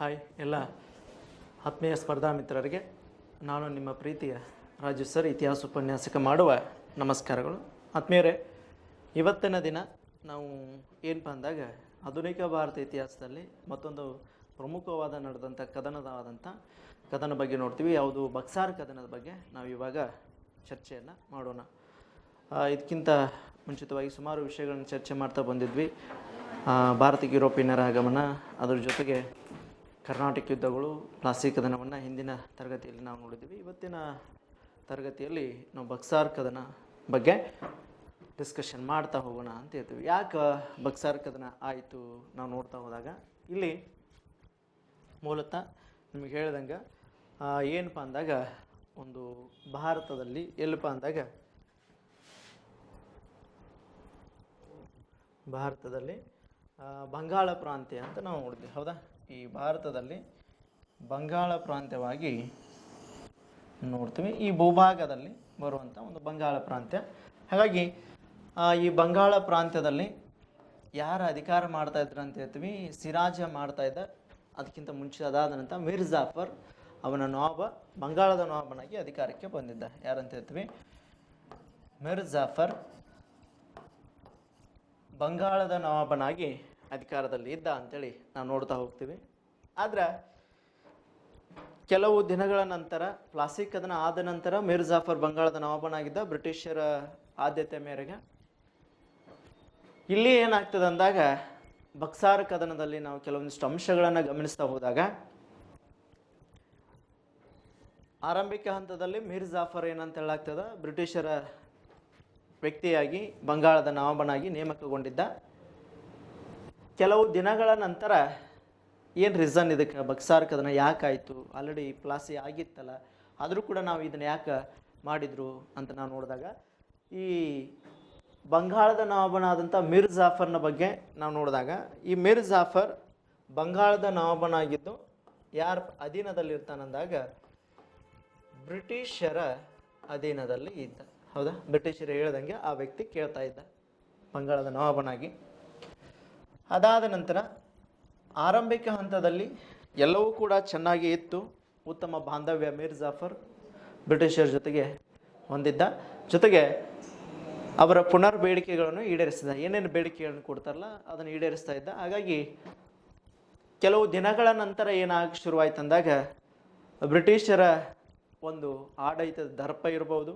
Hi ಎಲ್ಲ ಆತ್ಮೀಯ ಸ್ಪರ್ಧಾ ಮಿತ್ರರಿಗೆ, ನಾನು ನಿಮ್ಮ ಪ್ರೀತಿಯ ರಾಜು ಸರ್, ಇತಿಹಾಸ ಉಪನ್ಯಾಸಕ ಮಾಡುವ ನಮಸ್ಕಾರಗಳು. ಆತ್ಮೀಯರೇ, ಇವತ್ತಿನ ದಿನ ನಾವು ಏನಪ್ಪ ಅಂದಾಗ, ಆಧುನಿಕ ಭಾರತ ಇತಿಹಾಸದಲ್ಲಿ ಮತ್ತೊಂದು ಪ್ರಮುಖವಾದ ನಡೆದಂಥ ಕದನದಾದಂಥ ಕದನ ಬಗ್ಗೆ ನೋಡ್ತೀವಿ. ಯಾವುದು ಬಕ್ಸಾರ್ ಕದನದ ಬಗ್ಗೆ ನಾವು ಇವಾಗ ಚರ್ಚೆಯನ್ನು ಮಾಡೋಣ. ಇದಕ್ಕಿಂತ ಮುಂಚಿತವಾಗಿ ಸುಮಾರು ವಿಷಯಗಳನ್ನು ಚರ್ಚೆ ಮಾಡ್ತಾ ಬಂದಿದ್ವಿ. ಭಾರತಕ್ಕೆ ಯುರೋಪಿಯನ್ನರ ಆಗಮನ, ಅದರ ಜೊತೆಗೆ ಕರ್ನಾಟಕ ಯುದ್ಧಗಳು ಪ್ಲಾಸ್ಟಿಕ್ ಕದನವನ್ನು ಹಿಂದಿನ ತರಗತಿಯಲ್ಲಿ ನಾವು ನೋಡಿದ್ದೀವಿ ಇವತ್ತಿನ ತರಗತಿಯಲ್ಲಿ ನಾವು ಬಕ್ಸಾರ್ ಕದನ ಬಗ್ಗೆ ಡಿಸ್ಕಷನ್ ಮಾಡ್ತಾ ಹೋಗೋಣ ಅಂತ ಹೇಳ್ತೀವಿ. ಯಾಕೆ ಬಕ್ಸಾರ್ ಕದನ ಆಯಿತು ನಾವು ನೋಡ್ತಾ ಹೋದಾಗ? ಇಲ್ಲಿ ಮೂಲತಃ ನಿಮಗೆ ಹೇಳ್ದಂಗೆ ಏನಪ್ಪ ಅಂದಾಗ, ಒಂದು ಭಾರತದಲ್ಲಿ ಎಲ್ಲಪ್ಪ ಅಂದಾಗ, ಭಾರತದಲ್ಲಿ ಬಂಗಾಳ ಪ್ರಾಂತ್ಯ ಅಂತ ನಾವು ನೋಡಿದ್ವಿ. ಹೌದಾ? ಈ ಭಾರತದಲ್ಲಿ ಬಂಗಾಳ ಪ್ರಾಂತ್ಯವಾಗಿ ನೋಡ್ತೀವಿ. ಈ ಭೂಭಾಗದಲ್ಲಿ ಬರುವಂಥ ಒಂದು ಬಂಗಾಳ ಪ್ರಾಂತ್ಯ. ಹಾಗಾಗಿ ಈ ಬಂಗಾಳ ಪ್ರಾಂತ್ಯದಲ್ಲಿ ಯಾರು ಅಧಿಕಾರ ಮಾಡ್ತಾ ಇದ್ರು ಅಂತ ಹೇಳ್ತೀವಿ. ಸಿರಾಜ ಮಾಡ್ತಾ ಇದ್ದ. ಅದಕ್ಕಿಂತ ಮುಂಚೆ ಅದಾದ ನಂತರ ಮೀರ್ ಜಾಫರ್ ಅವನ ನವಾಬ ಬಂಗಾಳದ ನವಾಬನಾಗಿ ಅಧಿಕಾರಕ್ಕೆ ಬಂದಿದ್ದ. ಯಾರಂತ ಹೇಳ್ತೀವಿ? ಮಿರ್ ಜಾಫರ್ ಬಂಗಾಳದ ನವಾಬನಾಗಿ ಅಧಿಕಾರದಲ್ಲಿ ಇದ್ದ ಅಂತೇಳಿ ನಾವು ನೋಡ್ತಾ ಹೋಗ್ತೀವಿ. ಆದ್ರೆ ಕೆಲವು ದಿನಗಳ ನಂತರ ಪ್ಲಾಸ್ಟಿಕ್ ಕದನ ಆದ ನಂತರ ಮೀರ್ ಜಾಫರ್ ಬಂಗಾಳದ ನವಾಬನಾಗಿದ್ದ ಬ್ರಿಟಿಷರ ಆದ್ಯತೆ ಮೇರೆಗೆ ಇಲ್ಲಿ ಏನಾಗ್ತದೆ ಅಂದಾಗ ಬಕ್ಸಾರ್ ಕದನದಲ್ಲಿ ನಾವು ಕೆಲವೊಂದಿಷ್ಟು ಅಂಶಗಳನ್ನು ಗಮನಿಸ್ತಾ ಹೋದಾಗ, ಆರಂಭಿಕ ಹಂತದಲ್ಲಿ ಮೀರ್ ಜಾಫರ್ ಏನಂತ ಹೇಳಾಗ್ತದ? ಬ್ರಿಟಿಷರ ವ್ಯಕ್ತಿಯಾಗಿ, ಬಂಗಾಳದ ನವಾಬನಾಗಿ ನೇಮಕಗೊಂಡಿದ್ದ ಕೆಲವು ದಿನಗಳ ನಂತರ ಏನು ರೀಸನ್ ಇದಕ್ಕೆ? ಬಕ್ಸಾರ್ಕ್ ಅದನ್ನು ಯಾಕಾಯಿತು ಆಲ್ರೆಡಿ ಪ್ಲಾಸಿ ಆಗಿತ್ತಲ್ಲ, ಆದರೂ ಕೂಡ ನಾವು ಇದನ್ನು ಯಾಕೆ ಮಾಡಿದ್ರು ಅಂತ ನಾವು ನೋಡಿದಾಗ, ಈ ಬಂಗಾಳದ ನವಾಬನಾದಂಥ ಮಿರ್ ಜಾಫರ್ನ ಬಗ್ಗೆ ನಾವು ನೋಡಿದಾಗ, ಈ ಮಿರ್ ಜಾಫರ್ ಬಂಗಾಳದ ನವಾಬನಾಗಿದ್ದು ಯಾರ ಅಧೀನದಲ್ಲಿರ್ತಾನಂದಾಗ ಬ್ರಿಟಿಷರ ಅಧೀನದಲ್ಲಿ ಇದ್ದ. ಹೌದಾ? ಬ್ರಿಟಿಷರು ಹೇಳ್ದಂಗೆ ಆ ವ್ಯಕ್ತಿ ಕೇಳ್ತಾ ಇದ್ದ, ಬಂಗಾಳದ ನವಾಬನಾಗಿ. ಅದಾದ ನಂತರ ಆರಂಭಿಕ ಹಂತದಲ್ಲಿ ಎಲ್ಲವೂ ಕೂಡ ಚೆನ್ನಾಗಿ ಇತ್ತು. ಉತ್ತಮ ಬಾಂಧವ್ಯ ಮೀರ್ ಜಾಫರ್ ಬ್ರಿಟಿಷರ ಜೊತೆಗೆ ಹೊಂದಿದ್ದ. ಜೊತೆಗೆ ಅವರ ಪುನರ್ ಬೇಡಿಕೆಗಳನ್ನು ಈಡೇರಿಸಿದ. ಏನೇನು ಬೇಡಿಕೆಗಳನ್ನು ಕೊಡ್ತಾರಲ್ಲ, ಅದನ್ನು ಈಡೇರಿಸ್ತಾ ಇದ್ದ. ಹಾಗಾಗಿ ಕೆಲವು ದಿನಗಳ ನಂತರ ಏನಾಗ ಶುರುವಾಯ್ತಂದಾಗ ಬ್ರಿಟಿಷರ ಒಂದು ಆಡಳಿತದ ದರ್ಪ ಇರ್ಬೋದು.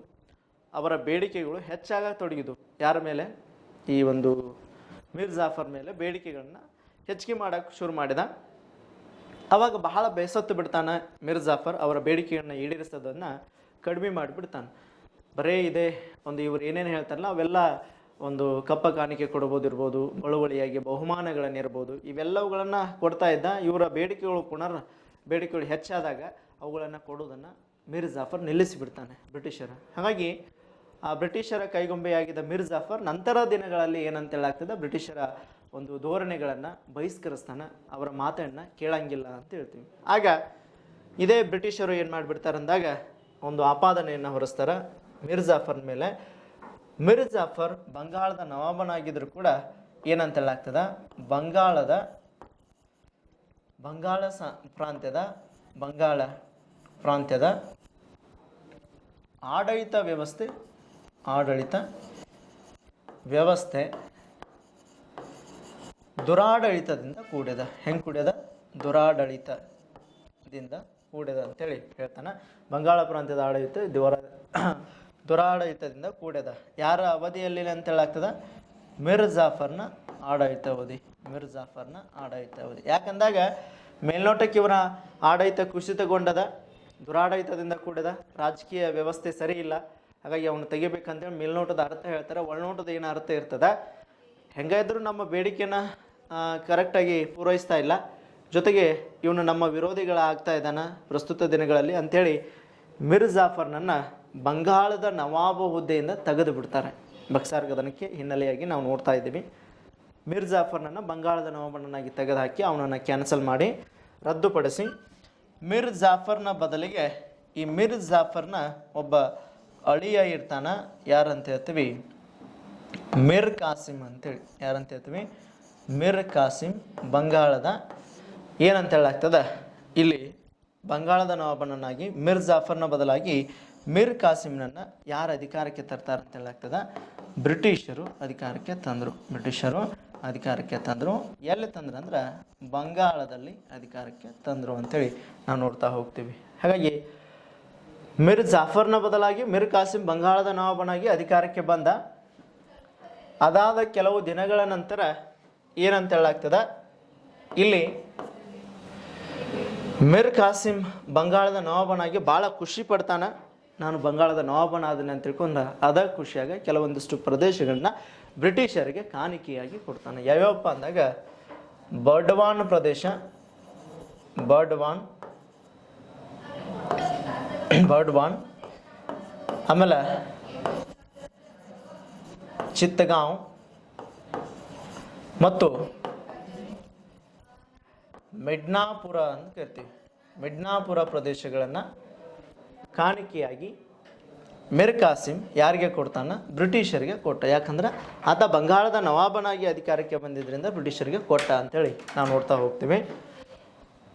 ಅವರ ಬೇಡಿಕೆಗಳು ಹೆಚ್ಚಾಗ ತೊಡಗಿದು ಯಾರ ಮೇಲೆ? ಈ ಒಂದು ಮೀರ್ ಜಾಫರ್ ಮೇಲೆ ಬೇಡಿಕೆಗಳನ್ನ ಹೆಚ್ಚಿಗೆ ಮಾಡೋಕ್ಕೆ ಶುರು ಮಾಡಿದ. ಅವಾಗ ಬಹಳ ಬೇಸತ್ತು ಬಿಡ್ತಾನೆ ಮೀರ್ ಜಾಫರ್ ಅವರ ಬೇಡಿಕೆಗಳನ್ನ ಈಡೇರಿಸೋದನ್ನ ಕಡಿಮೆ ಮಾಡಿಬಿಡ್ತಾನೆ. ಬರೇ ಇದೆ, ಒಂದು ಇವ್ರು ಏನೇನು ಹೇಳ್ತಾರಲ್ಲ, ಅವೆಲ್ಲ ಒಂದು ಕಪ್ಪ ಕಾಣಿಕೆ ಕೊಡ್ಬೋದಿರ್ಬೋದು ಬಳುವಳಿಯಾಗಿ ಬಹುಮಾನಗಳನ್ನಿರ್ಬೋದು ಇವೆಲ್ಲವುಗಳನ್ನು ಕೊಡ್ತಾ ಇದ್ದ ಇವರ ಬೇಡಿಕೆಗಳು ಪುನರ್ ಬೇಡಿಕೆಗಳು ಹೆಚ್ಚಾದಾಗ ಅವುಗಳನ್ನು ಕೊಡೋದನ್ನು ಮೀರ್ ಜಾಫರ್ ನಿಲ್ಲಿಸಿಬಿಡ್ತಾನೆ ಬ್ರಿಟಿಷರ. ಹಾಗಾಗಿ ಬ್ರಿಟಿಷರ ಕೈಗೊಂಬೆಯಾಗಿದ್ದ ಮಿರ್ ಜಾಫರ್ ನಂತರ ದಿನಗಳಲ್ಲಿ ಏನಂತ ಹೇಳಾಗ್ತದೆ ಬ್ರಿಟಿಷರ ಒಂದು ಧೋರಣೆಗಳನ್ನು ಬಹಿಷ್ಕರಿಸ್ತಾನೆ ಅವರ ಮಾತನ್ನು ಕೇಳಂಗಿಲ್ಲ ಅಂತ ಹೇಳ್ತೀವಿ. ಆಗ ಇದೇ ಬ್ರಿಟಿಷರು ಏನು ಮಾಡಿಬಿಡ್ತಾರೆ ಅಂದಾಗ ಒಂದು ಆಪಾದನೆಯನ್ನು ಹೊರಿಸ್ತಾರೆ ಮಿರ್ ಜಾಫರ್ ಮೇಲೆ. ಮಿರ್ ಜಾಫರ್ ಬಂಗಾಳದ ನವಾಬನಾಗಿದ್ದರೂ ಕೂಡ ಏನಂತ ಹೇಳಾಗ್ತದ ಬಂಗಾಳದ, ಬಂಗಾಳ ಸ ಪ್ರಾಂತ್ಯದ, ಬಂಗಾಳ ಪ್ರಾಂತ್ಯದ ಆಡಳಿತ ವ್ಯವಸ್ಥೆ ಆಡಳಿತ ವ್ಯವಸ್ಥೆ ದುರಾಡಳಿತದಿಂದ ಕೂಡ್ಯದ ಹೆಂಗೆ ಕೂಡ್ಯದ ದುರಾಡಳಿತದಿಂದ ಕೂಡ್ಯದ ಅಂತೇಳಿ ಹೇಳ್ತಾನೆ. ಬಂಗಾಳ ಪ್ರಾಂತ್ಯದ ಆಡಳಿತ ದುರ ದುರಾಡಳಿತದಿಂದ ಕೂಡ್ಯದ ಯಾರ ಅವಧಿಯಲ್ಲಿ ಅಂತ ಹೇಳಾಗ್ತದ? ಮಿರ್ ಜಾಫರ್ನ ಆಡಳಿತ ಅವಧಿ. ಮಿರ್ ಜಾಫರ್ನ ಆಡಳಿತ ಅವಧಿ. ಯಾಕಂದಾಗ ಮೇಲ್ನೋಟಕ್ಕೆ ಇವರ ಆಡಳಿತ ಕುಸಿತಗೊಂಡದ, ದುರಾಡಳಿತದಿಂದ ಕೂಡಿದ, ರಾಜಕೀಯ ವ್ಯವಸ್ಥೆ ಸರಿ ಇಲ್ಲ. ಹಾಗಾಗಿ ಅವನು ತೆಗಿಬೇಕಂತೇಳಿ ಮೇಲ್ನೋಟದ ಅರ್ಥ ಹೇಳ್ತಾರೆ, ಒಳನೋಟದ ಏನು ಅರ್ಥ ಇರ್ತದೆ? ಹೆಂಗಾದ್ರೂ ನಮ್ಮ ಬೇಡಿಕೆನ ಕರೆಕ್ಟಾಗಿ ಪೂರೈಸ್ತಾ ಇಲ್ಲ. ಜೊತೆಗೆ ಇವನು ನಮ್ಮ ವಿರೋಧಿಗಳಾಗ್ತಾ ಇದ್ದಾನೆ ಪ್ರಸ್ತುತ ದಿನಗಳಲ್ಲಿ ಅಂಥೇಳಿ ಮಿರ್ ಜಾಫರ್ನನ್ನು ಬಂಗಾಳದ ನವಾಬ ಹುದ್ದೆಯಿಂದ ತೆಗೆದು ಬಿಡ್ತಾರೆ. ಬಕ್ಸಾರ್ ಗದನಕ್ಕೆ ಹಿನ್ನೆಲೆಯಾಗಿ ನಾವು ನೋಡ್ತಾ ಇದ್ದೀವಿ. ಮಿರ್ ಜಾಫರ್ನನ್ನು ಬಂಗಾಳದ ನವಾಬನನ್ನಾಗಿ ತೆಗೆದುಹಾಕಿ ಅವನನ್ನು ಕ್ಯಾನ್ಸಲ್ ಮಾಡಿ ರದ್ದುಪಡಿಸಿ. ಮಿರ್ ಜಾಫರ್ನ ಬದಲಿಗೆ ಈ ಮಿರ್ ಜಾಫರ್ನ ಒಬ್ಬ ಅಳಿಯ ಇರ್ತಾನ, ಯಾರಂತ ಹೇಳ್ತೀವಿ? ಮಿರ್ ಕಾಸಿಮ್ ಅಂತೇಳಿ. ಯಾರಂತ ಹೇಳ್ತೀವಿ? ಮಿರ್ ಕಾಸಿಮ್ ಬಂಗಾಳದ. ಏನಂತ ಹೇಳಾಗ್ತದ ಇಲ್ಲಿ ಬಂಗಾಳದ ನವಾಬನನ್ನಾಗಿ, ಮಿರ್ ಜಾಫರ್ನ ಬದಲಾಗಿ ಮಿರ್ ಕಾಸಿಮ್ನನ್ನು ಯಾರು ಅಧಿಕಾರಕ್ಕೆ ತರ್ತಾರೆ ಅಂತ ಹೇಳಾಗ್ತದ ಬ್ರಿಟಿಷರು ಅಧಿಕಾರಕ್ಕೆ ತಂದರು. ಬ್ರಿಟಿಷರು ಅಧಿಕಾರಕ್ಕೆ ತಂದರು. ಎಲ್ಲಿ ತಂದ್ರು ಅಂದ್ರೆ ಬಂಗಾಳದಲ್ಲಿ ಅಧಿಕಾರಕ್ಕೆ ತಂದರು ಅಂತೇಳಿ ನಾವು ನೋಡ್ತಾ ಹೋಗ್ತೀವಿ. ಹಾಗಾಗಿ ಮಿರ್ ಜಾಫರ್ನ ಬದಲಾಗಿ ಮಿರ್ ಕಾಸಿಂ ಬಂಗಾಳದ ನವಾಬನಾಗಿ ಅಧಿಕಾರಕ್ಕೆ ಬಂದ. ಅದಾದ ಕೆಲವು ದಿನಗಳ ನಂತರ ಏನಂತ ಹೇಳಾಗ್ತದ ಇಲ್ಲಿ ಮಿರ್ ಕಾಸಿಂ ಬಂಗಾಳದ ನವಾಬನಾಗಿ ಭಾಳ ಖುಷಿ ಪಡ್ತಾನೆ. ನಾನು ಬಂಗಾಳದ ನವಾಬನಾದನೆ ಅಂತ ತಿಳ್ಕೊಂಡ ಅದ ಖುಷಿಯಾಗ ಕೆಲವೊಂದಿಷ್ಟು ಪ್ರದೇಶಗಳನ್ನ ಬ್ರಿಟಿಷರಿಗೆ ಕಾಣಿಕೆಯಾಗಿ ಕೊಡ್ತಾನೆ. ಯಾವ್ಯಾವಪ್ಪ ಅಂದಾಗ, ಬರ್ಡ್ವಾನ್ ಪ್ರದೇಶ, ಬರ್ಡ್ವಾನ್ ಬರ್ಡ್ವಾನ್ ಆಮೇಲೆ ಚಿತ್ತಗಾಂವ್. ಮತ್ತು ಮಿಡ್ನಾಪುರ ಅಂತ ಕರಿತೀವಿ. ಮಿಡ್ನಾಪುರ ಪ್ರದೇಶಗಳನ್ನು ಕಾಣಿಕೆಯಾಗಿ ಮಿರ್ ಕಾಸಿಂ ಯಾರಿಗೆ ಕೊಡ್ತಾನ? ಬ್ರಿಟಿಷರಿಗೆ ಕೊಟ್ಟ. ಯಾಕಂದ್ರೆ ಆತ ಬಂಗಾಳದ ನವಾಬನಾಗಿ ಅಧಿಕಾರಕ್ಕೆ ಬಂದಿದ್ದರಿಂದ ಬ್ರಿಟಿಷರಿಗೆ ಕೊಟ್ಟ ಅಂತೇಳಿ ನಾವು ನೋಡ್ತಾ ಹೋಗ್ತೀವಿ.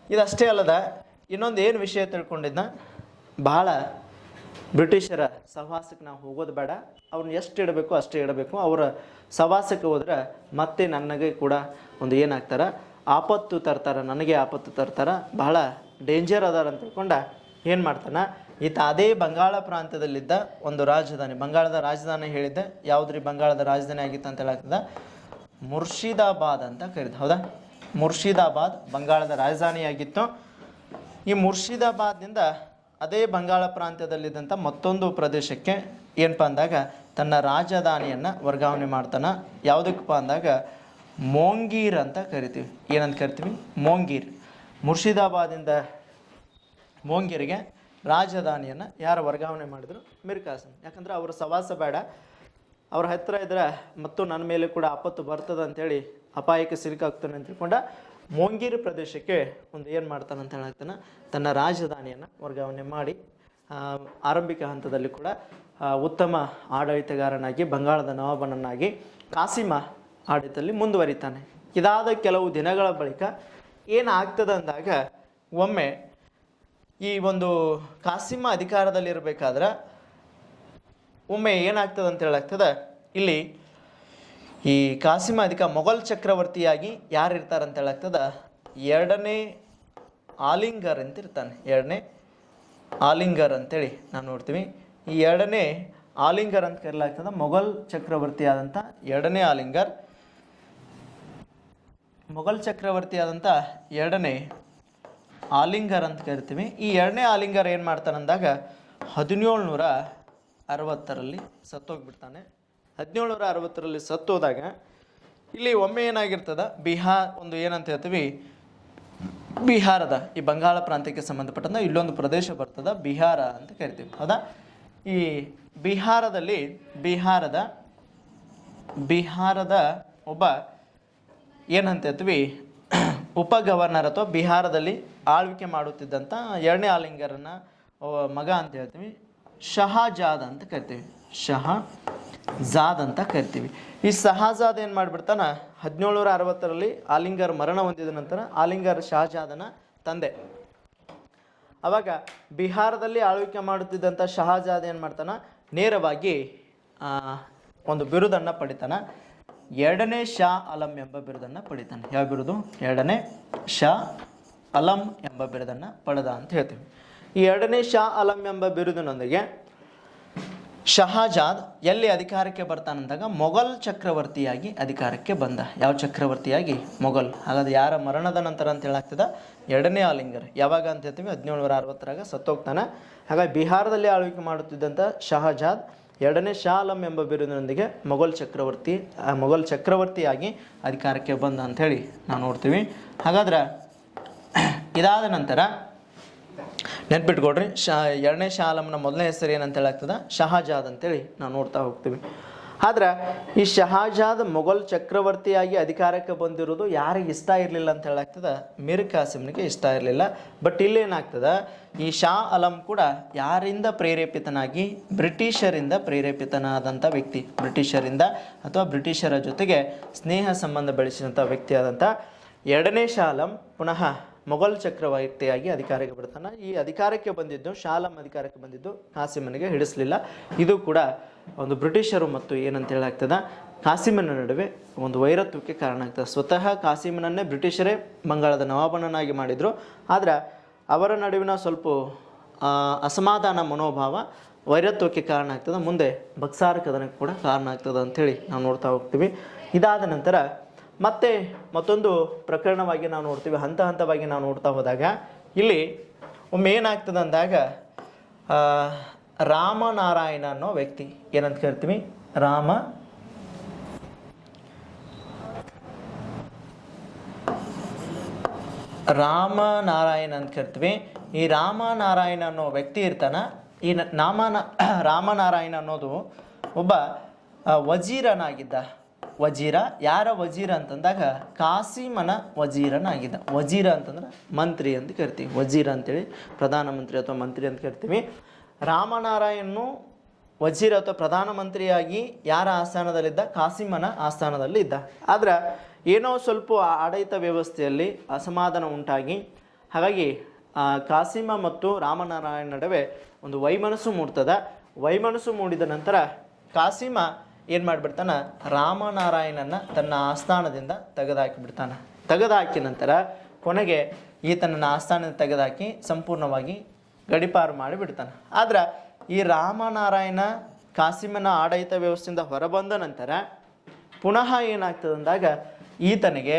ಇದಷ್ಟೇ ಅಲ್ಲದ ಇನ್ನೊಂದು ಏನು ವಿಷಯ ತಿಳ್ಕೊಂಡಿದ್ನ? ಬಹಳ ಬ್ರಿಟಿಷರ ಸಹವಾಸಕ್ಕೆ ನಾವು ಹೋಗೋದು ಬೇಡ. ಅವ್ರನ್ನ ಎಷ್ಟು ಇಡಬೇಕು ಅಷ್ಟೇ ಇಡಬೇಕು. ಅವರ ಸಹವಾಸಕ್ಕೆ ಹೋದ್ರೆ ಮತ್ತೆ ನನಗೆ ಕೂಡ ಒಂದು ಏನಾಗ್ತಾರ? ಆಪತ್ತು ತರ್ತಾರೆ, ನನಗೆ ಆಪತ್ತು ತರ್ತಾರೆ. ಬಹಳ ಡೇಂಜರ್ ಅದಾರ ಅಂತ ತಿಳ್ಕೊಂಡ ಏನು ಮಾಡ್ತಾನೆ? ಈತ ಅದೇ ಬಂಗಾಳ ಪ್ರಾಂತ್ಯದಲ್ಲಿದ್ದ ಒಂದು ರಾಜಧಾನಿ, ಬಂಗಾಳದ ರಾಜಧಾನಿ ಹೇಳಿದ್ದೆ. ಯಾವುದ್ರಿ ಬಂಗಾಳದ ರಾಜಧಾನಿ ಆಗಿತ್ತು ಅಂತ ಹೇಳಾಗ್ತದ ಮುರ್ಷಿದಾಬಾದ್ ಅಂತ ಕರೀತ ಹೌದಾ? ಮುರ್ಷಿದಾಬಾದ್ ಬಂಗಾಳದ ರಾಜಧಾನಿಯಾಗಿತ್ತು ಈ ಮುರ್ಷಿದಾಬಾದ್ನಿಂದ ಅದೇ ಬಂಗಾಳ ಪ್ರಾಂತ್ಯದಲ್ಲಿದ್ದಂಥ ಮತ್ತೊಂದು ಪ್ರದೇಶಕ್ಕೆ ಏನಪ್ಪ ಅಂದಾಗ ತನ್ನ ರಾಜಧಾನಿಯನ್ನು ವರ್ಗಾವಣೆ ಮಾಡ್ತಾನೆ. ಯಾವುದಕ್ಕಪ್ಪ ಅಂದಾಗ ಮೋಂಗೀರ್ ಅಂತ ಕರಿತೀವಿ. ಏನಂತ ಕರಿತೀವಿ? ಮೋಂಗೀರ್. ಮುರ್ಷಿದಾಬಾದಿಂದ ಮೋಂಗೀರ್ಗೆ ರಾಜಧಾನಿಯನ್ನು ಯಾರು ವರ್ಗಾವಣೆ ಮಾಡಿದ್ರು? ಮಿರ್ ಕಾಸಿಂ ಯಾಕಂದ್ರೆ ಅವರ ಸವಾಸ ಬೇಡ. ಅವ್ರ ಹತ್ತಿರ ಇದ್ರೆ ಮತ್ತು ನನ್ನ ಮೇಲೆ ಕೂಡ ಆಪತ್ತು ಬರ್ತದೆ ಅಂತೇಳಿ ಅಪಾಯಕ್ಕೆ ಸಿಲುಕಾಗ್ತಾನೆ ಅಂತ ತಿಳ್ಕೊಂಡ ಮೋಂಗೀರ್ ಪ್ರದೇಶಕ್ಕೆ ಒಂದು ಏನು ಮಾಡ್ತಾನೆ ಅಂತ ಹೇಳಾಗ್ತಾನೆ ತನ್ನ ರಾಜಧಾನಿಯನ್ನು ವರ್ಗಾವಣೆ ಮಾಡಿ ಆರಂಭಿಕ ಹಂತದಲ್ಲಿ ಕೂಡ ಉತ್ತಮ ಆಡಳಿತಗಾರನಾಗಿ, ಬಂಗಾಳದ ನವಾಬನನ್ನಾಗಿ ಕಾಸಿಮ ಆಡಳಿತದಲ್ಲಿ ಮುಂದುವರಿತಾನೆ. ಇದಾದ ಕೆಲವು ದಿನಗಳ ಬಳಿಕ ಏನಾಗ್ತದೆ ಅಂದಾಗ ಒಮ್ಮೆ ಈ ಒಂದು ಕಾಸಿಮ ಅಧಿಕಾರದಲ್ಲಿರಬೇಕಾದ್ರೆ ಒಮ್ಮೆ ಏನಾಗ್ತದೆ ಅಂತ ಹೇಳಾಗ್ತದೆ, ಇಲ್ಲಿ ಈ ಕಾಸಿಮ ಅಧಿಕ ಮೊಘಲ್ ಚಕ್ರವರ್ತಿಯಾಗಿ ಯಾರು ಇರ್ತಾರೆ ಅಂತ ಹೇಳಾಗ್ತದ? ಎರಡನೇ ಆಲಿಂಗರ್ ಅಂತ ಇರ್ತಾನೆ. ಎರಡನೇ ಆಲಿಂಗರ್ ಅಂತೇಳಿ ನಾವು ನೋಡ್ತೀವಿ ಈ ಎರಡನೇ ಆಲಿಂಗರ್ ಅಂತ ಕರೆಯಲಾಗ್ತದ ಮೊಘಲ್ ಚಕ್ರವರ್ತಿ ಆದಂಥ ಎರಡನೇ ಆಲಿಂಗರ್. ಮೊಘಲ್ ಚಕ್ರವರ್ತಿ ಆದಂಥ ಎರಡನೇ ಆಲಿಂಗರ್ ಅಂತ ಕರಿತೀವಿ. ಈ ಎರಡನೇ ಆಲಿಂಗರ್ ಏನು ಮಾಡ್ತಾನೆ ಅಂದಾಗ ಹದಿನೇಳು ನೂರ ಅರವತ್ತರಲ್ಲಿ ಸತ್ತೋಗ್ಬಿಡ್ತಾನೆ. ಹದಿನೇಳುನೂರ ಅರವತ್ತರಲ್ಲಿ ಸತ್ತೋದಾಗ ಇಲ್ಲಿ ಒಮ್ಮೆ ಏನಾಗಿರ್ತದ? ಬಿಹಾರ್ ಒಂದು ಏನಂತ ಹೇಳ್ತೀವಿ? ಬಿಹಾರದ, ಈ ಬಂಗಾಳ ಪ್ರಾಂತ್ಯಕ್ಕೆ ಸಂಬಂಧಪಟ್ಟಂತ ಇಲ್ಲೊಂದು ಪ್ರದೇಶ ಬರ್ತದ, ಬಿಹಾರ ಅಂತ ಕರಿತೀವಿ. ಹೌದಾ? ಈ ಬಿಹಾರದಲ್ಲಿ ಬಿಹಾರದ ಬಿಹಾರದ ಒಬ್ಬ ಏನಂತ ಹೇಳ್ತೀವಿ? ಉಪ ಗವರ್ನರ್ ಅಥವಾ ಬಿಹಾರದಲ್ಲಿ ಆಳ್ವಿಕೆ ಮಾಡುತ್ತಿದ್ದಂಥ ಎರಡನೇ ಆಲಿಂಗರನ್ನ ಮಗ ಅಂತ ಹೇಳ್ತೀವಿ, ಶಹಜಾದ್ ಅಂತ ಕರಿತೀವಿ. ಶಹಾ ಜಾದ್ ಅಂತ ಕರಿತೀವಿ. ಈ ಶಹಾಜಾದ್ ಏನು ಮಾಡಿಬಿಡ್ತಾನ? ಹದಿನೇಳುನೂರ ಅರವತ್ತರಲ್ಲಿ ಆಲಿಂಗರ್ ಮರಣ ಹೊಂದಿದ ನಂತರ ಆಲಿಂಗರ್ ಶಹಜಾದನ ತಂದೆ. ಅವಾಗ ಬಿಹಾರದಲ್ಲಿ ಆಳ್ವಿಕೆ ಮಾಡುತ್ತಿದ್ದಂಥ ಶಹಜಾದ್ ಏನು ಮಾಡ್ತಾನೆ? ನೇರವಾಗಿ ಒಂದು ಬಿರುದನ್ನು ಪಡಿತಾನೆ. ಎರಡನೇ ಶಾ ಅಲಂ ಎಂಬ ಬಿರುದನ್ನು ಪಡಿತಾನೆ. ಯಾವ ಬಿರುದು? ಎರಡನೇ ಶಾ ಅಲಂ ಎಂಬ ಬಿರುದನ್ನು ಪಡೆದ ಅಂತ ಹೇಳ್ತೀವಿ. ಈ ಎರಡನೇ ಶಾ ಅಲಂ ಎಂಬ ಬಿರುದಿನೊಂದಿಗೆ ಶಹಾಜಾದ್ ಎಲ್ಲಿ ಅಧಿಕಾರಕ್ಕೆ ಬರ್ತಾನಂದಾಗ ಮೊಘಲ್ ಚಕ್ರವರ್ತಿಯಾಗಿ ಅಧಿಕಾರಕ್ಕೆ ಬಂದ. ಯಾವ ಚಕ್ರವರ್ತಿಯಾಗಿ? ಮೊಘಲ್. ಹಾಗಾದ್ರೆ ಯಾರ ಮರಣದ ನಂತರ ಅಂತ ಹೇಳಾಗ್ತದ? ಎರಡನೇ ಆಲಿಂಗರ್. ಯಾವಾಗ ಅಂತ ಹೇಳ್ತೀವಿ? ಹದಿನೇಳುನೂರ ಅರವತ್ತರಾಗ ಸತ್ತೋಗ್ತಾನೆ. ಹಾಗಾಗಿ ಬಿಹಾರದಲ್ಲಿ ಆಳ್ವಿಕೆ ಮಾಡುತ್ತಿದ್ದಂಥ ಶಹಜಾದ್ ಎರಡನೇ ಶಾ ಆಲಂ ಎಂಬ ಬಿರುದಿನೊಂದಿಗೆ ಮೊಘಲ್ ಚಕ್ರವರ್ತಿ, ಆ, ಮೊಘಲ್ ಚಕ್ರವರ್ತಿಯಾಗಿ ಅಧಿಕಾರಕ್ಕೆ ಬಂದ ಅಂಥೇಳಿ ನಾವು ನೋಡ್ತೀವಿ. ಹಾಗಾದ್ರೆ ಇದಾದ ನಂತರ ನೆನ್ಪಿಟ್ಕೊಡ್ರಿ ಶಾ, ಎರಡನೇ ಶಾ ಆಲಮ್ನ ಮೊದಲನೇ ಹೆಸರು ಏನಂತ ಹೇಳಾಗ್ತದ? ಶಹಜಾದ್ ಅಂತೇಳಿ ನಾವು ನೋಡ್ತಾ ಹೋಗ್ತೀವಿ. ಆದ್ರೆ ಈ ಶಹಾಜಾದ್ ಮೊಘಲ್ ಚಕ್ರವರ್ತಿಯಾಗಿ ಅಧಿಕಾರಕ್ಕೆ ಬಂದಿರೋದು ಯಾರಿಗೆ ಇಷ್ಟ ಇರಲಿಲ್ಲ ಅಂತ ಹೇಳಾಗ್ತದ? ಮಿರ್ ಕಾಸಿಮ್ನಿಗೆ ಇಷ್ಟ ಇರಲಿಲ್ಲ. ಬಟ್ ಇಲ್ಲೇನಾಗ್ತದ ಈ ಶಾ ಅಲಂ ಕೂಡ ಯಾರಿಂದ ಪ್ರೇರೇಪಿತನಾಗಿ? ಬ್ರಿಟಿಷರಿಂದ ಪ್ರೇರೇಪಿತನಾದಂಥ ವ್ಯಕ್ತಿ. ಬ್ರಿಟಿಷರಿಂದ ಅಥವಾ ಬ್ರಿಟಿಷರ ಜೊತೆಗೆ ಸ್ನೇಹ ಸಂಬಂಧ ಬೆಳೆಸಿದಂಥ ವ್ಯಕ್ತಿಯಾದಂಥ ಎರಡನೇ ಶಾಲಂ ಪುನಃ ಮೊಘಲ್ ಚಕ್ರವರ್ತಿಯಾಗಿ ಅಧಿಕಾರಕ್ಕೆ ಬರ್ತಾನೆ ಈ ಅಧಿಕಾರಕ್ಕೆ ಬಂದಿದ್ದು, ಶಾಲಂ ಅಧಿಕಾರಕ್ಕೆ ಬಂದಿದ್ದು ಕಾಸಿಮನಿಗೆ ಹಿಡಿಸಲಿಲ್ಲ. ಇದು ಕೂಡ ಒಂದು ಬ್ರಿಟಿಷರು ಮತ್ತು ಏನಂತ ಹೇಳಾಗ್ತದ, ಕಾಸಿಮನ ನಡುವೆ ಒಂದು ವೈರತ್ವಕ್ಕೆ ಕಾರಣ ಆಗ್ತದೆ. ಸ್ವತಃ ಕಾಸಿಮನನ್ನೇ ಬ್ರಿಟಿಷರೇ ಬಂಗಾಳದ ನವಾಬನನ್ನಾಗಿ ಮಾಡಿದರು. ಆದರೆ ಅವರ ನಡುವಿನ ಸ್ವಲ್ಪ ಅಸಮಾಧಾನ ಮನೋಭಾವ ವೈರತ್ವಕ್ಕೆ ಕಾರಣ ಆಗ್ತದೆ. ಮುಂದೆ ಬಕ್ಸಾರ ಕದನಕ್ಕೆ ಕೂಡ ಕಾರಣ ಆಗ್ತದೆ ಅಂಥೇಳಿ ನಾವು ನೋಡ್ತಾ ಹೋಗ್ತೀವಿ. ಇದಾದ ನಂತರ ಮತ್ತೆ ಮತ್ತೊಂದು ಪ್ರಕರಣವಾಗಿ ನಾವು ನೋಡ್ತೀವಿ, ಹಂತ ಹಂತವಾಗಿ ನಾವು ನೋಡ್ತಾ ಹೋದಾಗ ಇಲ್ಲಿ ಒಮ್ಮೆ ಏನಾಗ್ತದೆ ಅಂದಾಗ ರಾಮನಾರಾಯಣ ಅನ್ನೋ ವ್ಯಕ್ತಿ, ಏನಂತ ಕರಿತೀವಿ? ರಾಮ, ರಾಮನಾರಾಯಣ ಅಂತ ಕರಿತೀವಿ. ಈ ರಾಮನಾರಾಯಣ ಅನ್ನೋ ವ್ಯಕ್ತಿ ಇರ್ತಾನ, ಈ ನಾಮನ, ರಾಮನಾರಾಯಣ ಅನ್ನೋದು ಒಬ್ಬ ವಜೀರನಾಗಿದ್ದ. ವಜೀರ, ಯಾರ ವಜೀರ ಅಂತಂದಾಗ ಕಾಸಿಮನ ವಜೀರನಾಗಿದ್ದ. ವಜೀರ ಅಂತಂದ್ರೆ ಮಂತ್ರಿ ಅಂತ ಕರಿತೀವಿ. ವಜೀರ ಅಂತೇಳಿ ಪ್ರಧಾನಮಂತ್ರಿ ಅಥವಾ ಮಂತ್ರಿ ಅಂತ ಕರಿತೀವಿ. ರಾಮನಾರಾಯಣನು ವಜೀರ ಅಥವಾ ಪ್ರಧಾನಮಂತ್ರಿಯಾಗಿ ಯಾರ ಆಸ್ಥಾನದಲ್ಲಿದ್ದ? ಕಾಸಿಮನ ಆಸ್ಥಾನದಲ್ಲಿ ಇದ್ದ ಆದ್ರೆ ಏನೋ ಸ್ವಲ್ಪ ಆಡಳಿತ ವ್ಯವಸ್ಥೆಯಲ್ಲಿ ಅಸಮಾಧಾನ ಉಂಟಾಗಿ, ಹಾಗಾಗಿ ಕಾಸಿಮ ಮತ್ತು ರಾಮನಾರಾಯಣ ನಡುವೆ ಒಂದು ವೈಮನಸ್ಸು ಮೂಡ್ತದ. ವೈಮನಸ್ಸು ಮೂಡಿದ ನಂತರ ಕಾಸಿಮ ಏನು ಮಾಡಿಬಿಡ್ತಾನೆ? ರಾಮನಾರಾಯಣನ ತನ್ನ ಆಸ್ಥಾನದಿಂದ ತೆಗೆದುಹಾಕಿಬಿಡ್ತಾನೆ ತೆಗೆದುಹಾಕಿ ನಂತರ ಕೊನೆಗೆ ಈತನನ್ನು ಆಸ್ಥಾನದಿಂದ ತೆಗೆದುಹಾಕಿ ಸಂಪೂರ್ಣವಾಗಿ ಗಡಿಪಾರು ಮಾಡಿಬಿಡ್ತಾನೆ. ಆದ್ರೆ ಈ ರಾಮನಾರಾಯಣ ಕಾಸಿಮನ ಆಡಳಿತ ವ್ಯವಸ್ಥೆಯಿಂದ ಹೊರಬಂದ ನಂತರ ಪುನಃ ಏನಾಗ್ತದೆ ಅಂದಾಗ ಈತನಿಗೆ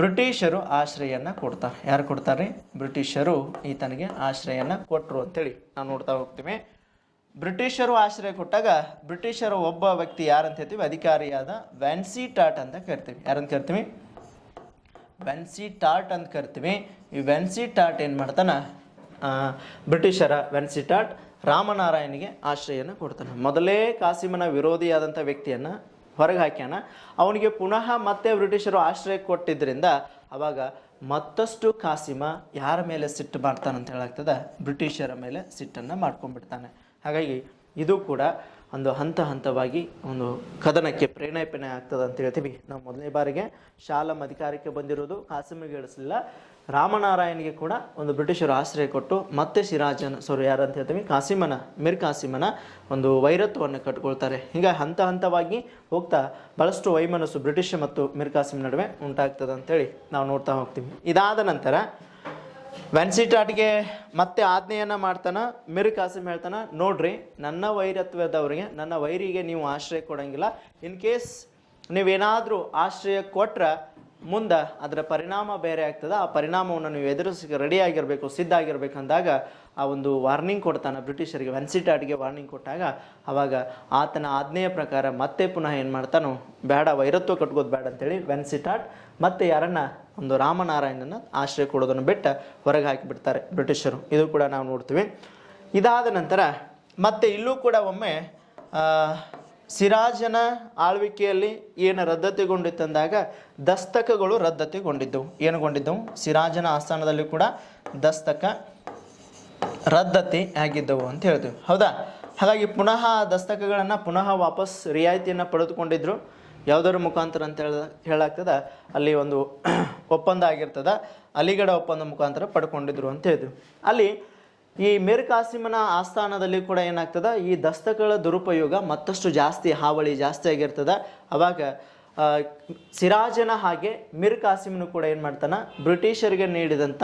ಬ್ರಿಟಿಷರು ಆಶ್ರಯನ ಕೊಡ್ತಾರೆ. ಯಾರು ಕೊಡ್ತಾರೆ? ಬ್ರಿಟಿಷರು ಈತನಿಗೆ ಆಶ್ರಯನ ಕೊಟ್ಟರು ಅಂತೇಳಿ ನಾವು ನೋಡ್ತಾ ಹೋಗ್ತೀವಿ ಬ್ರಿಟಿಷರು ಆಶ್ರಯ ಕೊಟ್ಟಾಗ ಬ್ರಿಟಿಷರ ಒಬ್ಬ ವ್ಯಕ್ತಿ ಯಾರಂತ ಹೇಳ್ತೀವಿ? ಅಧಿಕಾರಿಯಾದ ವ್ಯಾನ್ಸಿ ಟಾಟ್ ಅಂತ ಕರಿತೀವಿ. ಯಾರಂತ ಕರಿತೀವಿ? ವೆನ್ಸಿ ಟಾಟ್ ಅಂತ ಕರಿತೀವಿ. ಈ ವೆನ್ಸಿ ಟಾಟ್ ಏನು ಮಾಡ್ತಾನೆ? ಬ್ರಿಟಿಷರ ವೆನ್ಸಿ ಟಾಟ್ ರಾಮನಾರಾಯಣಿಗೆ ಆಶ್ರಯನ ಕೊಡ್ತಾನೆ. ಮೊದಲೇ ಕಾಸಿಮನ ವಿರೋಧಿಯಾದಂಥ ವ್ಯಕ್ತಿಯನ್ನು ಹೊರಗೆ ಹಾಕ್ಯಾನ. ಅವನಿಗೆ ಪುನಃ ಮತ್ತೆ ಬ್ರಿಟಿಷರು ಆಶ್ರಯ ಕೊಟ್ಟಿದ್ದರಿಂದ ಅವಾಗ ಮತ್ತಷ್ಟು ಕಾಸಿಮ ಯಾರ ಮೇಲೆ ಸಿಟ್ಟು ಮಾಡ್ತಾನಂತ ಹೇಳಾಗ್ತದೆ? ಬ್ರಿಟಿಷರ ಮೇಲೆ ಸಿಟ್ಟನ್ನು ಮಾಡ್ಕೊಂಡ್ಬಿಡ್ತಾನೆ. ಹಾಗಾಗಿ ಇದು ಕೂಡ ಒಂದು ಹಂತ ಹಂತವಾಗಿ ಒಂದು ಕದನಕ್ಕೆ ಪ್ರೇರೇಪಣೆ ಆಗ್ತದೆ ಅಂತ ಹೇಳ್ತೀವಿ. ನಾವು ಮೊದಲನೇ ಬಾರಿಗೆ ಶಾಲಂ ಅಧಿಕಾರಕ್ಕೆ ಬಂದಿರೋದು ಕಾಸಿಮಿಗೆ ಇಳಿಸಲಿಲ್ಲ ರಾಮನಾರಾಯಣಿಗೆ ಕೂಡ ಒಂದು ಬ್ರಿಟಿಷರು ಆಶ್ರಯ ಕೊಟ್ಟು ಮತ್ತೆ ಸಿರಾಜನ, ಸಾರಿ, ಯಾರು ಅಂತ ಹೇಳ್ತೀವಿ, ಕಾಸಿಮನ, ಮಿರ್ ಕಾಸಿಮನ ಒಂದು ವೈರತ್ವವನ್ನು ಕಟ್ಕೊಳ್ತಾರೆ. ಹೀಗೆ ಹಂತ ಹಂತವಾಗಿ ಹೋಗ್ತಾ ಭಾಳಷ್ಟು ವೈಮನಸ್ಸು ಬ್ರಿಟಿಷ್ ಮತ್ತು ಮಿರ್ ಕಾಸಿಮ್ ನಡುವೆ ಉಂಟಾಗ್ತದೆ ಅಂತೇಳಿ ನಾವು ನೋಡ್ತಾ ಹೋಗ್ತೀವಿ. ಇದಾದ ನಂತರ ವೆನ್ಸಿಟಾಟ್ಗೆ ಮತ್ತೆ ಆಜ್ಞೆಯನ್ನು ಮಾಡ್ತಾನ, ಮಿರ್ ಕಾಸಿಮ್ ಹೇಳ್ತಾನ, ನೋಡ್ರಿ, ನನ್ನ ವೈರತ್ವದವರಿಗೆ, ನನ್ನ ವೈರಿಗೆ ನೀವು ಆಶ್ರಯ ಕೊಡಂಗಿಲ್ಲ. ಇನ್ ಕೇಸ್ ನೀವೇನಾದರೂ ಆಶ್ರಯ ಕೊಟ್ರೆ ಮುಂದೆ ಅದರ ಪರಿಣಾಮ ಬೇರೆ ಆಗ್ತದೆ. ಆ ಪರಿಣಾಮವನ್ನು ನೀವು ಎದುರಿಸಿ ರೆಡಿ ಆಗಿರಬೇಕು, ಸಿದ್ಧ ಆಗಿರ್ಬೇಕು ಅಂದಾಗ ಆ ಒಂದು ವಾರ್ನಿಂಗ್ ಕೊಡ್ತಾನೆ ಬ್ರಿಟಿಷರಿಗೆ. ವೆನ್ಸಿಟಾಟ್ಗೆ ವಾರ್ನಿಂಗ್ ಕೊಟ್ಟಾಗ ಅವಾಗ ಆತನ ಆಜ್ಞೆಯ ಪ್ರಕಾರ ಮತ್ತೆ ಪುನಃ ಏನು ಮಾಡ್ತಾನೋ, ಬೇಡ, ವೈರತ್ವ ಕಟ್ಕೋದು ಬೇಡ ಅಂತೇಳಿ ವೆನ್ಸಿಟಾಟ್ ಮತ್ತೆ ಯಾರನ್ನ, ಒಂದು ರಾಮನಾರಾಯಣನ ಆಶ್ರಯ ಕೊಡೋದನ್ನು ಬಿಟ್ಟು ಹೊರಗೆ ಹಾಕಿಬಿಡ್ತಾರೆ ಬ್ರಿಟಿಷರು. ಇದು ಕೂಡ ನಾವು ನೋಡ್ತೀವಿ. ಇದಾದ ನಂತರ ಮತ್ತೆ ಇಲ್ಲೂ ಕೂಡ ಒಮ್ಮೆ ಸಿರಾಜನ ಆಳ್ವಿಕೆಯಲ್ಲಿ ಏನು ರದ್ದತಿಗೊಂಡಿತ್ತಂದಾಗ ದಸ್ತಕಗಳು ರದ್ದತಿಗೊಂಡಿದ್ದವು. ಏನುಗೊಂಡಿದ್ದವು? ಸಿರಾಜನ ಆಸ್ಥಾನದಲ್ಲಿ ಕೂಡ ದಸ್ತಕ ರದ್ದತಿ ಆಗಿದ್ದವು ಅಂತ ಹೇಳ್ತೀವಿ. ಹೌದಾ? ಹಾಗಾಗಿ ಪುನಃ ದಸ್ತಕಗಳನ್ನು ಪುನಃ ವಾಪಸ್ ರಿಯಾಯಿತಿಯನ್ನು ಪಡೆದುಕೊಂಡಿದ್ರು. ಯಾವುದರ ಮುಖಾಂತರ ಅಂತ ಹೇಳ ಹೇಳಾಗ್ತದ, ಅಲ್ಲಿ ಒಂದು ಒಪ್ಪಂದ ಆಗಿರ್ತದ. ಅಲಿಗಢ ಒಪ್ಪಂದ ಮುಖಾಂತರ ಪಡ್ಕೊಂಡಿದ್ರು ಅಂತ ಹೇಳಿದ್ರು ಅಲ್ಲಿ ಈ ಮಿರ್ ಕಾಸಿಮನ ಆಸ್ಥಾನದಲ್ಲಿ ಕೂಡ ಏನಾಗ್ತದೆ? ಈ ದಸ್ತಕಗಳ ದುರುಪಯೋಗ ಮತ್ತಷ್ಟು ಜಾಸ್ತಿ, ಹಾವಳಿ ಜಾಸ್ತಿ ಆಗಿರ್ತದ. ಅವಾಗ ಸಿರಾಜನ ಹಾಗೆ ಮಿರ್ ಕಾಸಿಮನು ಕೂಡ ಏನು ಮಾಡ್ತಾನೆ? ಬ್ರಿಟಿಷರಿಗೆ ನೀಡಿದಂಥ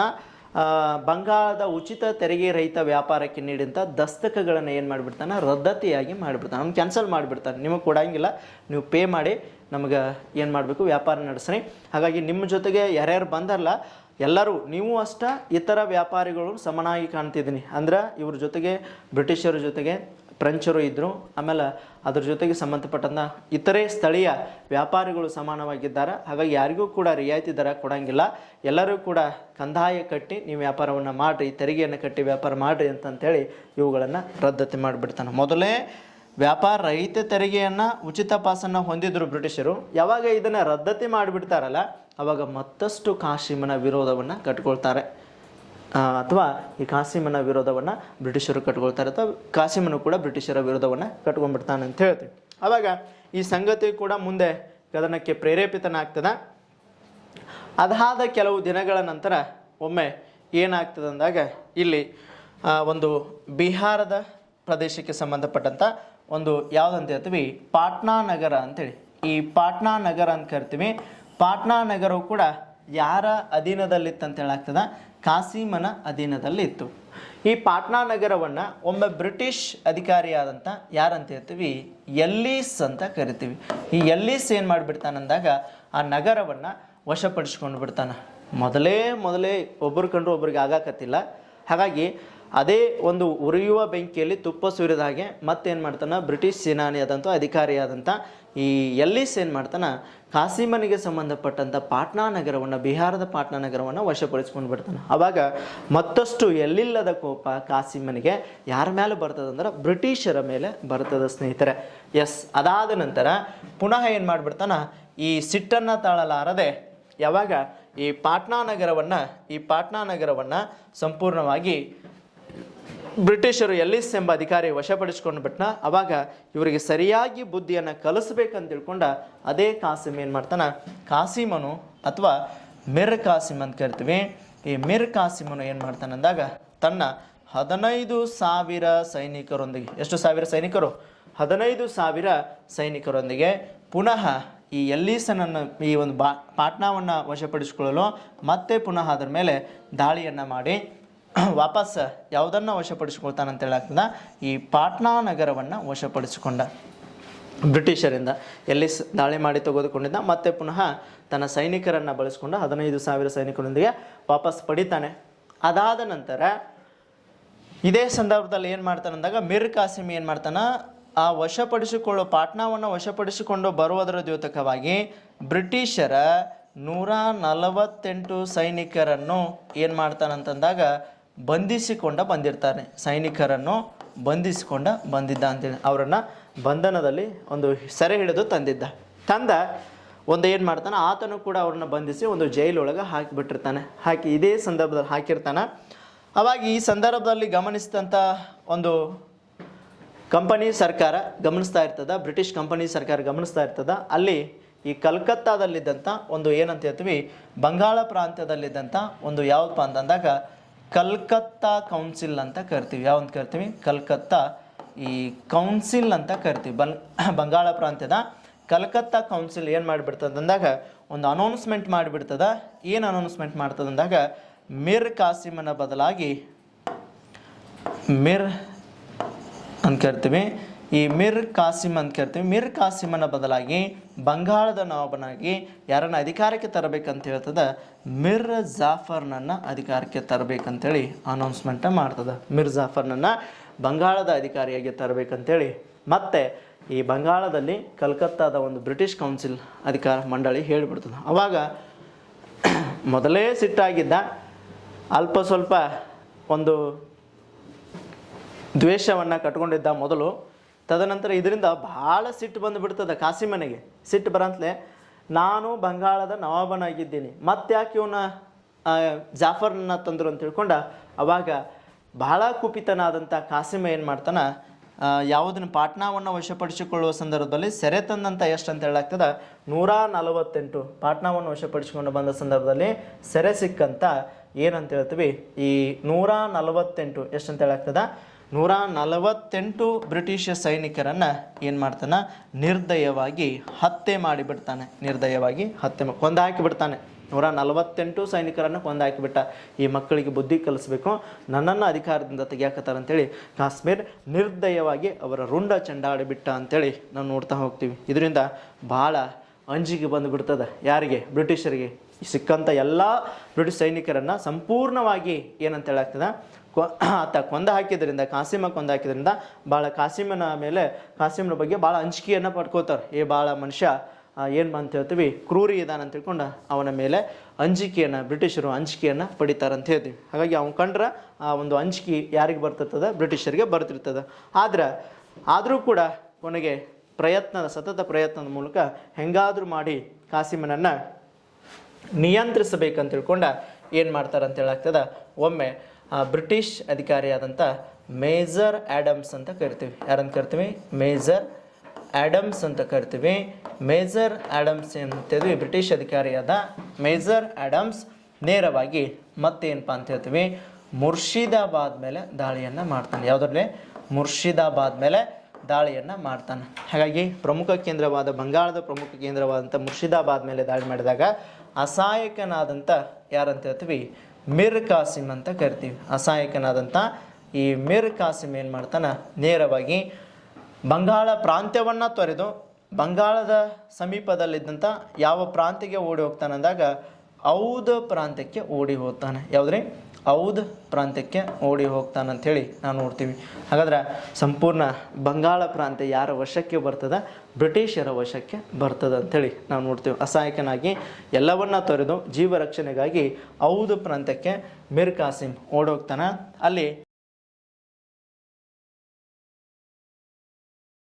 ಬಂಗಾಳದ ಉಚಿತ ತೆರಿಗೆ ರಹಿತ ವ್ಯಾಪಾರಕ್ಕೆ ನೀಡಿದಂಥ ದಸ್ತಕಗಳನ್ನು ಏನು ಮಾಡಿಬಿಡ್ತಾನೆ? ರದ್ದತಿಯಾಗಿ ಮಾಡಿಬಿಡ್ತಾನೆ. ಅವ್ನು ಕ್ಯಾನ್ಸಲ್ ಮಾಡಿಬಿಡ್ತಾನೆ. ನಿಮಗೆ ಕೊಡಂಗಿಲ್ಲ ನೀವು ಪೇ ಮಾಡಿ, ನಮಗೆ ಏನು ಮಾಡಬೇಕು? ವ್ಯಾಪಾರ ನಡೆಸ್ರಿ. ಹಾಗಾಗಿ ನಿಮ್ಮ ಜೊತೆಗೆ ಯಾರ್ಯಾರು ಬಂದಾರಲ್ಲ ಎಲ್ಲರೂ ನೀವು ಅಷ್ಟ ಇತರ ವ್ಯಾಪಾರಿಗಳು ಸಮನಾಗಿ ಕಾಣ್ತಿದ್ದೀನಿ. ಅಂದ್ರೆ ಇವ್ರ ಜೊತೆಗೆ ಬ್ರಿಟಿಷರ ಜೊತೆಗೆ ಫ್ರೆಂಚರು ಇದ್ದರು ಆಮೇಲೆ ಅದ್ರ ಜೊತೆಗೆ ಸಂಬಂಧಪಟ್ಟಂಥ ಇತರೆ ಸ್ಥಳೀಯ ವ್ಯಾಪಾರಿಗಳು ಸಮಾನವಾಗಿದ್ದಾರೆ. ಹಾಗಾಗಿ ಯಾರಿಗೂ ಕೂಡ ರಿಯಾಯಿತಿ ದರ ಕೊಡಂಗಿಲ್ಲ. ಎಲ್ಲರೂ ಕೂಡ ಕಂದಾಯ ಕಟ್ಟಿ ನೀವು ವ್ಯಾಪಾರವನ್ನು ಮಾಡಿರಿ, ತೆರಿಗೆಯನ್ನು ಕಟ್ಟಿ ವ್ಯಾಪಾರ ಮಾಡಿರಿ ಅಂತಂಥೇಳಿ ಇವುಗಳನ್ನು ರದ್ದತಿ ಮಾಡಿಬಿಡ್ತಾನೆ. ಮೊದಲೇ ವ್ಯಾಪಾರ ರಹಿತ ತೆರಿಗೆಯನ್ನು ಉಚಿತ ಪಾಸನ್ನು ಹೊಂದಿದ್ರು ಬ್ರಿಟಿಷರು. ಯಾವಾಗ ಇದನ್ನು ರದ್ದತಿ ಮಾಡಿಬಿಡ್ತಾರಲ್ಲ ಅವಾಗ ಮತ್ತಷ್ಟು ಕಾಶಿಮನ ವಿರೋಧವನ್ನು ಕಟ್ಕೊಳ್ತಾರೆ. ಅಥವಾ ಈ ಕಾಸಿಮನ ವಿರೋಧವನ್ನು ಬ್ರಿಟಿಷರು ಕಟ್ಕೊಳ್ತಾರೆ ಅಥವಾ ಕಾಸಿಮನು ಕೂಡ ಬ್ರಿಟಿಷರ ವಿರೋಧವನ್ನು ಕಟ್ಕೊಂಡ್ಬಿಡ್ತಾನೆ ಅಂತ ಹೇಳ್ತೀವಿ ಅವಾಗ ಈ ಸಂಗತಿ ಕೂಡ ಮುಂದೆ ಕದನಕ್ಕೆ ಪ್ರೇರೇಪಿತನಾಗ್ತದೆ. ಅದಾದ ಕೆಲವು ದಿನಗಳ ನಂತರ ಒಮ್ಮೆ ಏನಾಗ್ತದೆ ಅಂದಾಗ ಇಲ್ಲಿ ಒಂದು ಬಿಹಾರದ ಪ್ರದೇಶಕ್ಕೆ ಸಂಬಂಧಪಟ್ಟಂಥ ಒಂದು ಯಾವುದಂತ ಹೇಳ್ತೀವಿ? ಪಾಟ್ನಾ ನಗರ ಅಂತೇಳಿ. ಈ ಪಾಟ್ನಾ ನಗರ ಅಂತ ಕರಿತೀವಿ. ಪಾಟ್ನಾ ನಗರವು ಕೂಡ ಯಾರ ಅಧೀನದಲ್ಲಿತ್ತು ಅಂತ ಹೇಳಾಗ್ತದ ಕಾಸಿಮನ ಅಧೀನದಲ್ಲಿ ಇತ್ತು ಈ ಪಾಟ್ನಾ ನಗರವನ್ನು ಒಮ್ಮೆ ಬ್ರಿಟಿಷ್ ಅಧಿಕಾರಿಯಾದಂಥ ಯಾರಂತ ಹೇಳ್ತೀವಿ? ಎಲ್ಲೀಸ್ ಅಂತ ಕರಿತೀವಿ. ಈ ಎಲ್ಲೀಸ್ ಏನು ಮಾಡಿಬಿಡ್ತಾನಂದಾಗ ಆ ನಗರವನ್ನು ವಶಪಡಿಸ್ಕೊಂಡು ಬಿಡ್ತಾನೆ ಮೊದಲೇ ಮೊದಲೇ ಒಬ್ಬರು ಕಂಡ್ರು ಒಬ್ರಿಗೆ ಆಗಾಕತ್ತಿಲ್ಲ. ಹಾಗಾಗಿ ಅದೇ ಒಂದು ಉರಿಯುವ ಬೆಂಕಿಯಲ್ಲಿ ತುಪ್ಪ ಸುರಿದ ಹಾಗೆ ಮತ್ತೇನು ಮಾಡ್ತಾನೆ? ಬ್ರಿಟಿಷ್ ಸೇನಾನಿಯಾದಂಥ ಅಧಿಕಾರಿಯಾದಂಥ ಈ ಎಲ್ಲಿಸ್ ಏನು ಮಾಡ್ತಾನೆ? ಕಾಸಿಮನಿಗೆ ಸಂಬಂಧಪಟ್ಟಂಥ ಪಾಟ್ನಾ ನಗರವನ್ನು, ಬಿಹಾರದ ಪಾಟ್ನಾ ನಗರವನ್ನು ವಶಪಡಿಸ್ಕೊಂಡು ಬಿಡ್ತಾನೆ. ಆವಾಗ ಮತ್ತಷ್ಟು ಎಲ್ಲಿಲ್ಲದ ಕೋಪ ಕಾಸಿಮನಿಗೆ ಯಾರ ಮೇಲೆ ಬರ್ತದಂದ್ರೆ ಬ್ರಿಟಿಷರ ಮೇಲೆ ಬರ್ತದೆ ಸ್ನೇಹಿತರೆ. ಎಸ್, ಅದಾದ ನಂತರ ಪುನಃ ಏನು ಮಾಡಿಬಿಡ್ತಾನ? ಈ ಸಿಟ್ಟನ್ನು ತಾಳಲಾರದೆ ಯಾವಾಗ ಈ ಪಾಟ್ನಾ ನಗರವನ್ನು, ಈ ಪಾಟ್ನಾ ನಗರವನ್ನು ಸಂಪೂರ್ಣವಾಗಿ ಬ್ರಿಟಿಷರು ಎಲ್ಲಿಸ್ ಎಂಬ ಅಧಿಕಾರಿ ವಶಪಡಿಸ್ಕೊಂಡು ಬಿಟ್ನ ಅವಾಗ ಇವರಿಗೆ ಸರಿಯಾಗಿ ಬುದ್ಧಿಯನ್ನು ಕಲಿಸ್ಬೇಕಂತ ತಿಳ್ಕೊಂಡ ಅದೇ ಕಾಸಿಮ್ ಏನು ಮಾಡ್ತಾನೆ? ಕಾಸಿಮನು ಅಥವಾ ಮಿರ್ ಕಾಸಿಮ್ ಅಂತ ಕರಿತೀವಿ. ಈ ಮಿರ್ ಕಾಸಿಮನು ಏನು ಮಾಡ್ತಾನೆ ಅಂದಾಗ ತನ್ನ ಹದಿನೈದು ಸಾವಿರ ಸೈನಿಕರೊಂದಿಗೆ, ಎಷ್ಟು ಸಾವಿರ ಸೈನಿಕರು? ಹದಿನೈದು ಸಾವಿರ ಸೈನಿಕರೊಂದಿಗೆ ಪುನಃ ಈ ಎಲ್ಲೀಸನನ್ನು ಈ ಒಂದು ಬಾ ಪಾಟ್ನಾವನ್ನು ವಶಪಡಿಸಿಕೊಳ್ಳಲು ಮತ್ತೆ ಪುನಃ ಅದರ ಮೇಲೆ ದಾಳಿಯನ್ನು ಮಾಡಿ. ವಾಪಸ್ ಯಾವುದನ್ನು ವಶಪಡಿಸಿಕೊಳ್ತಾನಂತ ಹೇಳಾಗ್ತದ ಈ ಪಾಟ್ನಾ ನಗರವನ್ನು ವಶಪಡಿಸಿಕೊಂಡ. ಬ್ರಿಟಿಷರಿಂದ ಎಲ್ಲಿ ದಾಳಿ ಮಾಡಿ ತೆಗೆದುಕೊಂಡಿದ್ದ, ಮತ್ತೆ ಪುನಃ ತನ್ನ ಸೈನಿಕರನ್ನು ಬಳಸ್ಕೊಂಡು ಹದಿನೈದು ಸಾವಿರ ಸೈನಿಕರೊಂದಿಗೆ ವಾಪಸ್ ಪಡಿತಾನೆ. ಅದಾದ ನಂತರ ಇದೇ ಸಂದರ್ಭದಲ್ಲಿ ಏನು ಮಾಡ್ತಾನೆ ಅಂದಾಗ, ಮಿರ್ ಕಾಸಿಮ್ ಏನು ಮಾಡ್ತಾನ? ಆ ವಶಪಡಿಸಿಕೊಳ್ಳೋ, ಪಾಟ್ನಾವನ್ನು ವಶಪಡಿಸಿಕೊಂಡು ಬರುವುದರ ದ್ಯೋತಕವಾಗಿ ಬ್ರಿಟಿಷರ ನೂರ ನಲವತ್ತೆಂಟು ಸೈನಿಕರನ್ನು ಏನು ಮಾಡ್ತಾನಂತಂದಾಗ ಬಂಧಿಸಿಕೊಂಡ ಬಂದಿರ್ತಾನೆ. ಸೈನಿಕರನ್ನು ಬಂಧಿಸಿಕೊಂಡ ಬಂದಿದ್ದ ಅಂತೇಳಿ ಅವರನ್ನು ಬಂಧನದಲ್ಲಿ ಒಂದು ಸೆರೆ ಹಿಡಿದು ತಂದಿದ್ದ. ತಂದ ಒಂದು ಏನು ಮಾಡ್ತಾನೆ, ಆತನು ಕೂಡ ಅವ್ರನ್ನ ಬಂಧಿಸಿ ಒಂದು ಜೈಲೊಳಗೆ ಹಾಕಿಬಿಟ್ಟಿರ್ತಾನೆ. ಹಾಕಿ ಇದೇ ಸಂದರ್ಭದಲ್ಲಿ ಹಾಕಿರ್ತಾನೆ. ಅವಾಗ ಈ ಸಂದರ್ಭದಲ್ಲಿ ಗಮನಿಸಿದಂಥ ಒಂದು ಕಂಪನಿ ಸರ್ಕಾರ ಗಮನಿಸ್ತಾ ಇರ್ತದ, ಬ್ರಿಟಿಷ್ ಕಂಪನಿ ಸರ್ಕಾರ ಗಮನಿಸ್ತಾ ಇರ್ತದ, ಅಲ್ಲಿ ಈ ಕಲ್ಕತ್ತಾದಲ್ಲಿದ್ದಂಥ ಒಂದು ಏನಂತ ಹೇಳ್ತೀವಿ, ಬಂಗಾಳ ಪ್ರಾಂತ್ಯದಲ್ಲಿದ್ದಂಥ ಒಂದು ಯಾವ್ದಪ್ಪ ಅಂತಂದಾಗ ಕಲ್ಕತ್ತಾ ಕೌನ್ಸಿಲ್ ಅಂತ ಕರಿತೀವಿ. ಯಾವಂತ ಕರಿತೀವಿ? ಕಲ್ಕತ್ತಾ. ಈ ಕೌನ್ಸಿಲ್ ಅಂತ ಕರಿತೀವಿ. ಬನ್ ಬಂಗಾಳ ಪ್ರಾಂತ್ಯದ ಕಲ್ಕತ್ತಾ ಕೌನ್ಸಿಲ್ ಏನು ಮಾಡಿಬಿಡ್ತದೆ ಅಂದಾಗ, ಒಂದು ಅನೌನ್ಸ್ಮೆಂಟ್ ಮಾಡಿಬಿಡ್ತದ. ಏನು ಅನೌನ್ಸ್ಮೆಂಟ್ ಮಾಡ್ತದೆ ಅಂದಾಗ, ಮಿರ್ ಕಾಸಿಮನ ಬದಲಾಗಿ ಮಿರ್ ಅಂತ ಕರಿತೀವಿ. ಈ ಮಿರ್ ಕಾಸಿಮ್ ಅಂತ ಕೇಳ್ತೀವಿ. ಮಿರ್ ಕಾಸಿಮನ ಬದಲಾಗಿ ಬಂಗಾಳದ ನವಾಬನಾಗಿ ಯಾರನ್ನ ಅಧಿಕಾರಕ್ಕೆ ತರಬೇಕಂತ ಹೇಳ್ತದ? ಮಿರ್ ಜಾಫರ್ನನ್ನು ಅಧಿಕಾರಕ್ಕೆ ತರಬೇಕಂತೇಳಿ ಅನೌನ್ಸ್ಮೆಂಟ್ ಮಾಡ್ತದೆ. ಮಿರ್ ಜಾಫರ್ನನ್ನು ಬಂಗಾಳದ ಅಧಿಕಾರಿಯಾಗಿ ತರಬೇಕಂತೇಳಿ. ಮತ್ತೆ ಈ ಬಂಗಾಳದಲ್ಲಿ ಕಲ್ಕತ್ತಾದ ಒಂದು ಬ್ರಿಟಿಷ್ ಕೌನ್ಸಿಲ್ ಅಧಿಕಾರ ಮಂಡಳಿ ಹೇಳಿಬಿಡ್ತದೆ. ಅವಾಗ ಮೊದಲೇ ಸಿಟ್ಟಾಗಿದ್ದ ಅಲ್ಪ ಸ್ವಲ್ಪ ಒಂದು ದ್ವೇಷವನ್ನು ಕಟ್ಕೊಂಡಿದ್ದ ಮೊದಲು ತದನಂತರ ಇದರಿಂದ ಭಾಳ ಸಿಟ್ಟು ಬಂದು ಬಿಡ್ತದೆ ಕಾಸಿಮನಿಗೆ. ಸಿಟ್ಟು ಬರಂತಲೇ ನಾನು ಬಂಗಾಳದ ನವಾಬನಾಗಿದ್ದೀನಿ. ಮತ್ತ್ಯಾಕೆ ಇವನ ಜಾಫರ್ನ ತಂದರು ಅಂತ ತಿಳ್ಕೊಂಡ ಅವಾಗ ಬಹಳ ಕುಪಿತನಾದಂಥ ಕಾಸಿಮ ಏನು ಮಾಡ್ತಾನೆ ಯಾವುದನ್ನು ಪಾಟ್ನಾವನ್ನು ವಶಪಡಿಸಿಕೊಳ್ಳುವ ಸಂದರ್ಭದಲ್ಲಿ ಸೆರೆ ತಂದಂಥ ಎಷ್ಟು ಅಂತ ಹೇಳಾಗ್ತದೆ, ನೂರ ನಲವತ್ತೆಂಟು ಪಾಟ್ನಾವನ್ನು ವಶಪಡಿಸಿಕೊಂಡು ಬಂದ ಸಂದರ್ಭದಲ್ಲಿ ಸೆರೆ ಸಿಕ್ಕಂತ ಏನಂತ ಹೇಳ್ತೀವಿ, ಈ ನೂರ ನಲವತ್ತೆಂಟು ಎಷ್ಟು ಅಂತ ಹೇಳಾಗ್ತದ ನೂರ ನಲವತ್ತೆಂಟು ಬ್ರಿಟಿಷ್ ಸೈನಿಕರನ್ನು ಏನು ಮಾಡ್ತಾನೆ? ನಿರ್ದಯವಾಗಿ ಹತ್ಯೆ ಮಾಡಿಬಿಡ್ತಾನೆ. ನಿರ್ದಯವಾಗಿ ಹತ್ಯೆ ಕೊಂದ ಹಾಕಿಬಿಡ್ತಾನೆ ನೂರ ನಲವತ್ತೆಂಟು ಸೈನಿಕರನ್ನು ಕೊಂದು ಹಾಕಿಬಿಟ್ಟ ಈ ಮಕ್ಕಳಿಗೆ ಬುದ್ಧಿ ಕಲಿಸ್ಬೇಕು. ನನ್ನನ್ನು ಅಧಿಕಾರದಿಂದ ತೆಗಿಯಾಕತ್ತಾರ ಅಂತೇಳಿ ಕಾಶ್ಮೀರ್ ನಿರ್ದಯವಾಗಿ ಅವರ ರುಂಡ ಚಂಡಾಡಿಬಿಟ್ಟ ಅಂತೇಳಿ ನಾವು ನೋಡ್ತಾ ಹೋಗ್ತೀವಿ. ಇದರಿಂದ ಭಾಳ ಅಂಜಿಗೆ ಬಂದು ಬಿಡ್ತದೆ ಯಾರಿಗೆ? ಬ್ರಿಟಿಷರಿಗೆ. ಸಿಕ್ಕಂಥ ಎಲ್ಲ ಬ್ರಿಟಿಷ್ ಸೈನಿಕರನ್ನು ಸಂಪೂರ್ಣವಾಗಿ ಏನಂತ ಹೇಳಾಗ್ತದೆ? ಕೊ, ಆತ ಕೊಂದ ಹಾಕಿದ್ರಿಂದ, ಕಾಸಿಮ ಕೊಂದ ಹಾಕಿದ್ರಿಂದ ಭಾಳ ಕಾಸಿಮನ ಮೇಲೆ ಕಾಸಿಮನ ಬಗ್ಗೆ ಭಾಳ ಅಂಜಿಕೆಯನ್ನು ಪಡ್ಕೋತಾರೆ. ಏ ಭಾಳ ಮನುಷ್ಯ ಏನು ಅಂತ ಹೇಳ್ತೀವಿ? ಕ್ರೂರಿ ಇದಾನ ಅಂತ ತಿಳ್ಕೊಂಡು ಅವನ ಮೇಲೆ ಅಂಜಿಕೆಯನ್ನು ಬ್ರಿಟಿಷರು ಅಂಜಿಕೆಯನ್ನು ಪಡಿತಾರೆ ಅಂತ ಹೇಳ್ತೀವಿ. ಹಾಗಾಗಿ ಅವ್ನು ಕಂಡ್ರೆ ಆ ಒಂದು ಅಂಜಿಕೆ ಯಾರಿಗೆ ಬರ್ತಿರ್ತದೆ ಬ್ರಿಟಿಷರಿಗೆ ಬರ್ತಿರ್ತದೆ. ಆದ್ರೆ, ಆದರೂ ಕೂಡ ಕೊನೆಗೆ ಪ್ರಯತ್ನದ, ಸತತ ಪ್ರಯತ್ನದ ಮೂಲಕ ಹೆಂಗಾದರೂ ಮಾಡಿ ಕಾಸಿಮನನ್ನು ನಿಯಂತ್ರಿಸಬೇಕಂತ ತಿಳ್ಕೊಂಡು ಏನು ಮಾಡ್ತಾರೆ ಅಂತ ಹೇಳಾಗ್ತದ? ಒಮ್ಮೆ ಬ್ರಿಟಿಷ್ ಅಧಿಕಾರಿಯಾದಂಥ ಮೇಜರ್ ಆ್ಯಡಮ್ಸ್ ಅಂತ ಕರಿತೀವಿ. ಯಾರಂತ ಕರಿತೀವಿ? ಮೇಜರ್ ಆ್ಯಡಮ್ಸ್ ಅಂತ ಕರಿತೀವಿ. ಮೇಜರ್ ಆಡಮ್ಸ್ ಅಂತೇಳಿ ಬ್ರಿಟಿಷ್ ಅಧಿಕಾರಿಯಾದ ಮೇಜರ್ ಆ್ಯಡಮ್ಸ್ ನೇರವಾಗಿ ಮತ್ತೇನಪ್ಪ ಅಂತ ಹೇಳ್ತೀವಿ? ಮುರ್ಷಿದಾಬಾದ್ ಮೇಲೆ ದಾಳಿಯನ್ನು ಮಾಡ್ತಾನೆ. ಯಾವುದ್ರಲ್ಲಿ? ಮುರ್ಷಿದಾಬಾದ್ ಮೇಲೆ ದಾಳಿಯನ್ನು ಮಾಡ್ತಾನೆ. ಹಾಗಾಗಿ ಪ್ರಮುಖ ಕೇಂದ್ರವಾದ, ಬಂಗಾಳದ ಪ್ರಮುಖ ಕೇಂದ್ರವಾದಂಥ ಮುರ್ಷಿದಾಬಾದ್ ಮೇಲೆ ದಾಳಿ ಮಾಡಿದಾಗ ಅಸಹಾಯಕನಾದಂಥ ಯಾರಂತ ಹೇಳ್ತೀವಿ? ಮಿರ್ ಕಾಸಿಮ್ ಅಂತ ಕರಿತೀವಿ. ಅಸಹಾಯಕನಾದಂಥ ಈ ಮಿರ್ ಕಾಸಿಮ್ ಏನು ಮಾಡ್ತಾನೆ? ನೇರವಾಗಿ ಬಂಗಾಳ ಪ್ರಾಂತ್ಯವನ್ನು ತೊರೆದು ಬಂಗಾಳದ ಸಮೀಪದಲ್ಲಿದ್ದಂಥ ಯಾವ ಪ್ರಾಂತ್ಯಕ್ಕೆ ಓಡಿ ಹೋಗ್ತಾನೆ ಅಂದಾಗ ಔದ್ ಪ್ರಾಂತ್ಯಕ್ಕೆ ಓಡಿ ಹೋಗ್ತಾನೆ. ಯಾವುದ್ರಿ? ಔದ್ ಪ್ರಾಂತ್ಯಕ್ಕೆ ಓಡಿ ಹೋಗ್ತಾನಂಥೇಳಿ ನಾವು ನೋಡ್ತೀವಿ. ಹಾಗಾದ್ರೆ ಸಂಪೂರ್ಣ ಬಂಗಾಳ ಪ್ರಾಂತ್ಯ ಯಾರ ವಶಕ್ಕೆ ಬರ್ತದ? ಬ್ರಿಟಿಷರ ವಶಕ್ಕೆ ಬರ್ತದ ಅಂಥೇಳಿ ನಾವು ನೋಡ್ತೀವಿ. ಅಸಹಾಯಕನಾಗಿ ಎಲ್ಲವನ್ನ ತೊರೆದು ಜೀವ ರಕ್ಷಣೆಗಾಗಿ ಔದ್ ಪ್ರಾಂತ್ಯಕ್ಕೆ ಮಿರ್ ಕಾಸಿಮ್ ಓಡೋಗ್ತಾನೆ. ಅಲ್ಲಿ